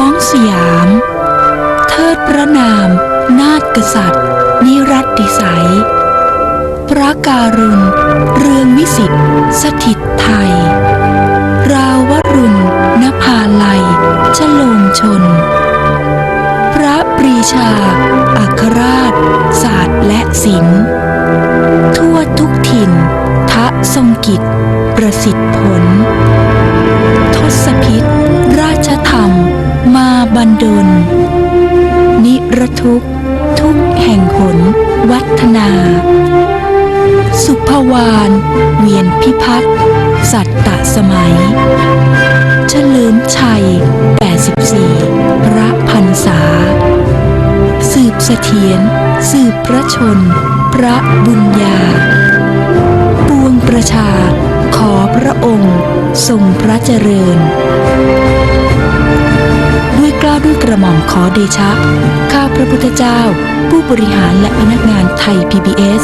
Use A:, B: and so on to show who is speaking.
A: องสยาม เทิดพระนาม นาฏกษัตริย์ นิรัติสัย พระการุณ เรืองวิสิทธิ์ สถิตไทย ราวรุณนภาลัยชโลมชน พระปรีชา อัครราช ศาสตร์และศิลป์ ทั่วทุกถิ่น ทะทรงกิจ ประสิทธิผล ปันดล นิรทุกทุกแห่งหน วัฒนา สุภวาน เวียนพิพัฒน์สัตตสมัย เฉลิมชัย 84 พระพันษา สืบเสถียรสืบพระชน พระบุญญา ปวงประชา ขอพระองค์ ทรงพระเจริญ ระหม่อมขอเดชะ ข้าพระพุทธเจ้า ผู้บริหารและพนักงานไทย PBS